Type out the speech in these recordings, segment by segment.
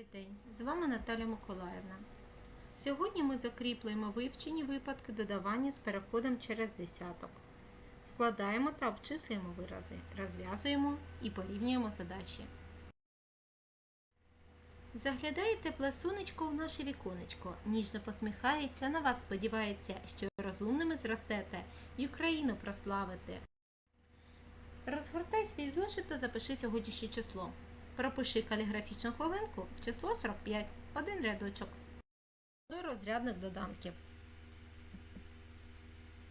Добрий день! З вами Наталя Миколаївна. Сьогодні ми закріплюємо вивчені випадки додавання з переходом через десяток. Складаємо та обчислюємо вирази, розв'язуємо і порівнюємо задачі. Заглядає тепле сонечко в наше віконечко, ніжно посміхається, на вас сподівається, що розумними зростете і Україну прославите. Розгортай свій зошит та запиши сьогоднішнє число. Пропиши каліграфічну хвилинку, число 45, один рядочок. До розрядних доданків.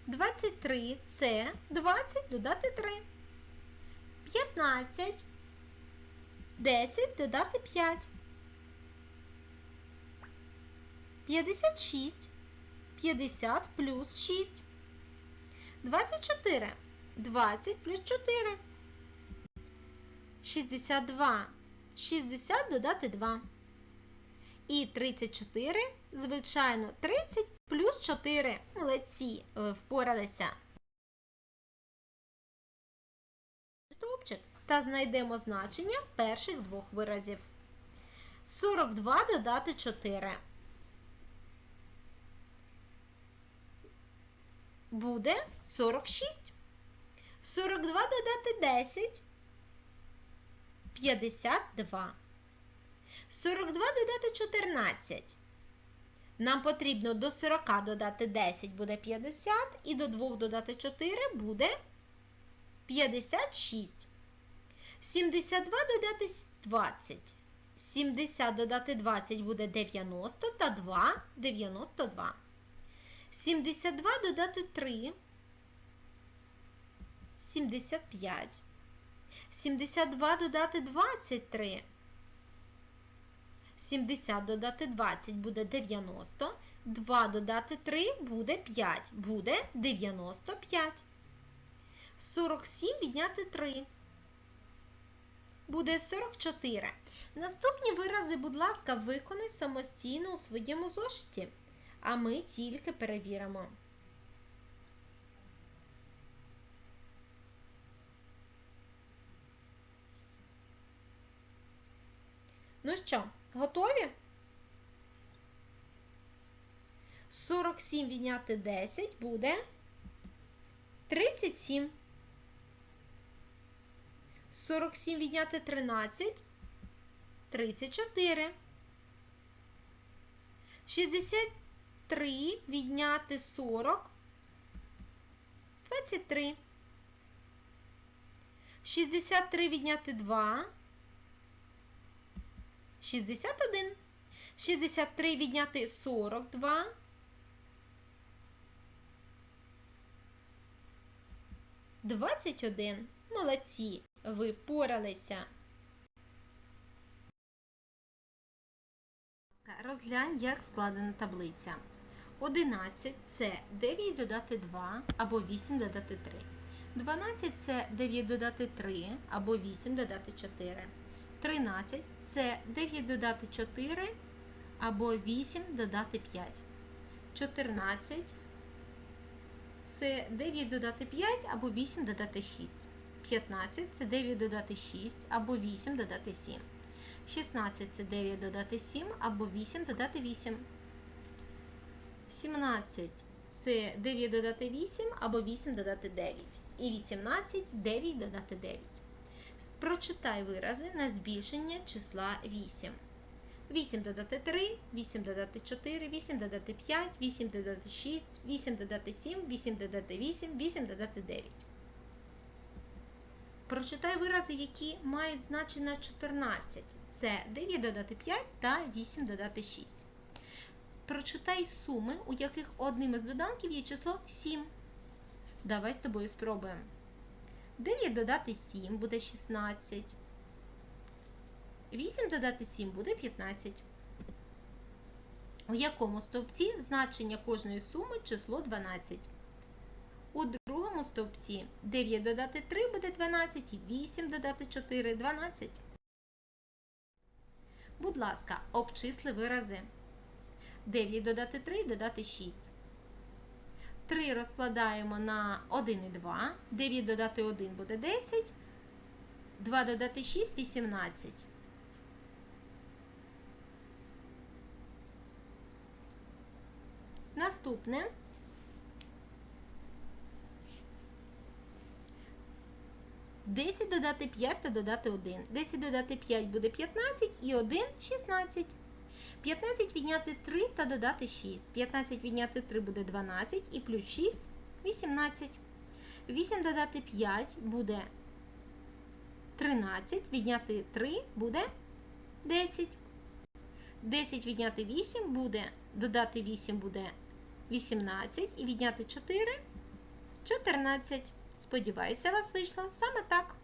23 це 20 додати 3. 15. 10 додати 5. 56. 50 плюс 6. 24. 20 плюс 4. 62. 60 додати 2. І 34, звичайно, 30 плюс 4. Молодці, впоралися. Стовпчик та знайдемо значення перших двох виразів. 42 додати 4. Буде 46. 42 додати 10. 52. 42 додати 14. Нам потрібно до 40 додати 10 буде 50, і до 2 додати 4 буде 56. 72 додати 20. 70 додати 20 буде 90 та 2 92. 72 додати 3 75. 72 додати 23. 70 додати 20 буде 90. 2 додати 3 буде 5. Буде 95. 47 відняти 3. Буде 44. Наступні вирази, будь ласка, виконай самостійно у своєму зошиті. А ми тільки перевіримо. Що, готові? 47 відняти 10 буде 37. 47 відняти 13 34. 63 відняти 40 23. 63 відняти 2 61. 63 відняти 42. Двадцять один. Молодці. Ви впоралися. Розглянь, як складена таблиця. 11 це 9 додати 2 або 8 додати 3. 12 це 9 додати 3 або 8 додати 4. 13 це 9 додати 4 або 8 додати 5. 14 це 9 додати 5 або 8 додати 6. 15 це 9 додати 6 або 8 додати 7. 16 це 9 додати 7 або 8 додати 8. 17 це 9 додати 8 або 8 додати 9. І 18 9 додати 9. Прочитай вирази на збільшення числа 8. 8 додати 3, 8 додати 4, 8 додати 5, 8 додати 6, 8 додати 7, 8 додати 8, 8 додати 9. Прочитай вирази, які мають значення 14. Це 9 додати 5 та 8 додати 6. Прочитай суми, у яких одним із доданків є число 7. Давай з тобою спробуємо. 9 додати 7 буде 16. 8 додати 7 буде 15. У якому стовпці значення кожної суми число 12. У другому стовпці 9 додати 3 буде 12 і 8 додати 4 12. Будь ласка, обчисли вирази. 9 додати 3 додати 6. 3 розкладаємо на 1 і 2. 9 додати 1 буде 10. 2 додати 6 18. Наступне. Десять додати 5 та додати 1. 10 додати 5 буде 15 і 1 16. 15 відняти 3 та додати 6. 15 відняти 3 буде 12 і плюс 6 – 18. 8 додати 5 буде 13. Відняти 3 буде 10. 10 відняти 8 буде, додати 8 буде 18 і відняти 4 14. Сподіваюся, у вас вийшло саме так.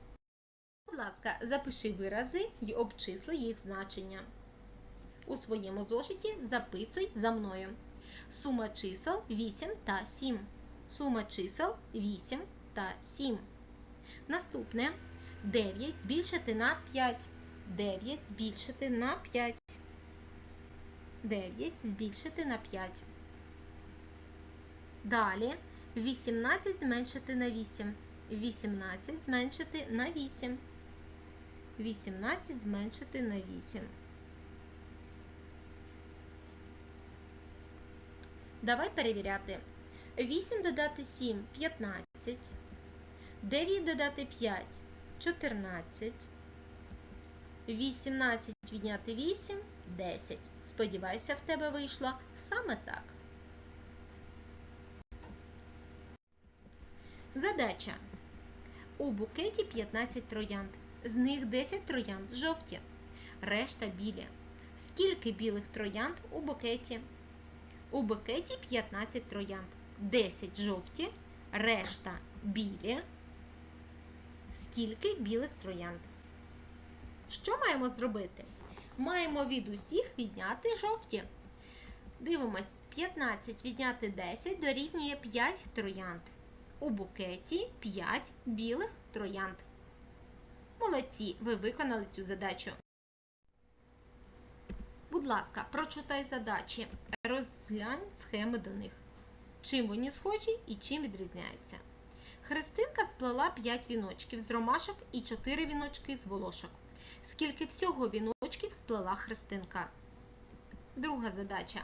Будь ласка, запиши вирази і обчисли їх значення. У своєму зошиті записуй за мною. Сума чисел 8 та 7. Сума чисел 8 та 7. Наступне 9 збільшити на 5. 9 збільшити на 5. 9 збільшити на 5. Далі 18 зменшити на 8. 18 зменшити на 8. 18 зменшити на 8. Давай перевіряти. 8 додати 7 15. 9 додати 5 14. 18 відняти 8 10. Сподіваюся, в тебе вийшло саме так. Задача. У букеті 15 троянд. З них 10 троянд жовті, решта білі. Скільки білих троянд у букеті? У букеті 15 троянд. 10 жовті, решта білі. Скільки білих троянд? Що маємо зробити? Маємо від усіх відняти жовті. Дивимось, 15 відняти 10 дорівнює 5 троянд. У букеті 5 білих троянд. Молодці, ви виконали цю задачу. Будь ласка, прочитай задачі. Розглянь схеми до них. Чим вони схожі і чим відрізняються. Христинка сплела 5 віночків з ромашок і 4 віночки з волошок. Скільки всього віночків сплела Христинка? Друга задача.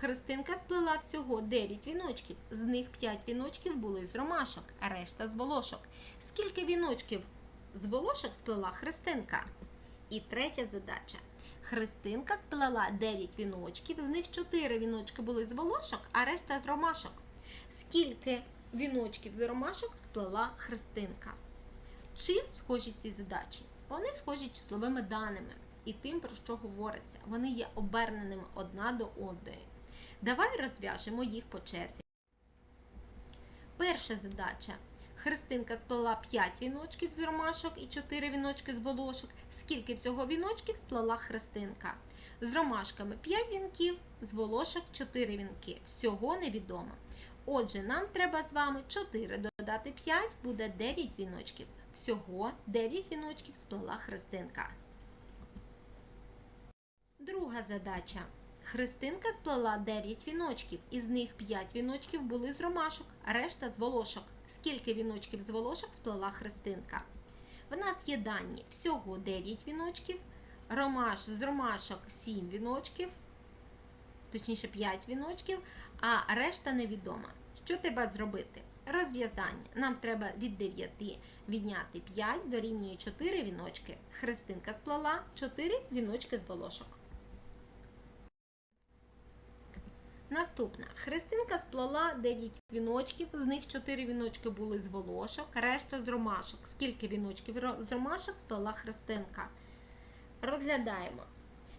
Христинка сплела всього 9 віночків. З них 5 віночків були з ромашок, решта з волошок. Скільки віночків з волошок сплела Христинка? І третя задача. Христинка сплела 9 віночків, з них 4 віночки були з волошок, а решта з ромашок. Скільки віночків з ромашок сплела Христинка? Чим схожі ці задачі? Вони схожі числовими даними і тим, про що говориться. Вони є оберненими одна до одної. Давай розв'яжемо їх по черзі. Перша задача. Христинка сплела 5 віночків з ромашок і 4 віночки з волошок. Скільки всього віночків сплела Христинка? З ромашками 5 вінків, з волошок 4 вінки. Всього невідомо. Отже, нам треба з вами 4 додати 5, буде 9 віночків. Всього 9 віночків сплела Христинка. Друга задача. Христинка сплела 9 віночків, із них 5 віночків були з ромашок, а решта з волошок. Скільки віночків з волошок сплела Христинка? В нас є дані всього 9 віночків, ромаш з ромашок 7 віночків, точніше 5 віночків, а решта невідома. Що треба зробити? Розв'язання. Нам треба від 9 відняти 5 дорівнює 4 віночки. Христинка сплела 4 віночки з волошок. Наступна. Христинка сплела 9 віночків, з них 4 віночки були з волошок, решта з ромашок. Скільки віночків з ромашок сплела Христинка? Розглядаємо.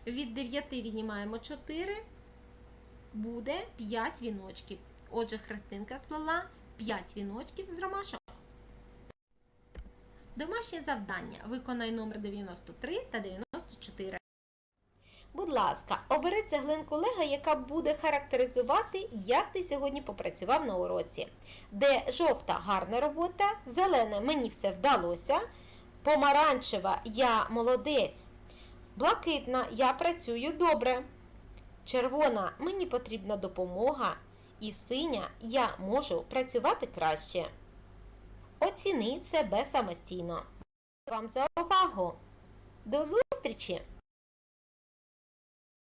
Від 9 віднімаємо 4, буде 5 віночків. Отже, Христинка сплела 5 віночків з ромашок. Домашнє завдання. Виконай номер 93 та 94. Будь ласка, обери цеглинку Лего, яка буде характеризувати, як ти сьогодні попрацював на уроці. Де жовта гарна робота, зелена мені все вдалося, помаранчева я молодець, блакитна я працюю добре. Червона мені потрібна допомога, і синя я можу працювати краще. Оціни себе самостійно. Вам за увагу! До зустрічі!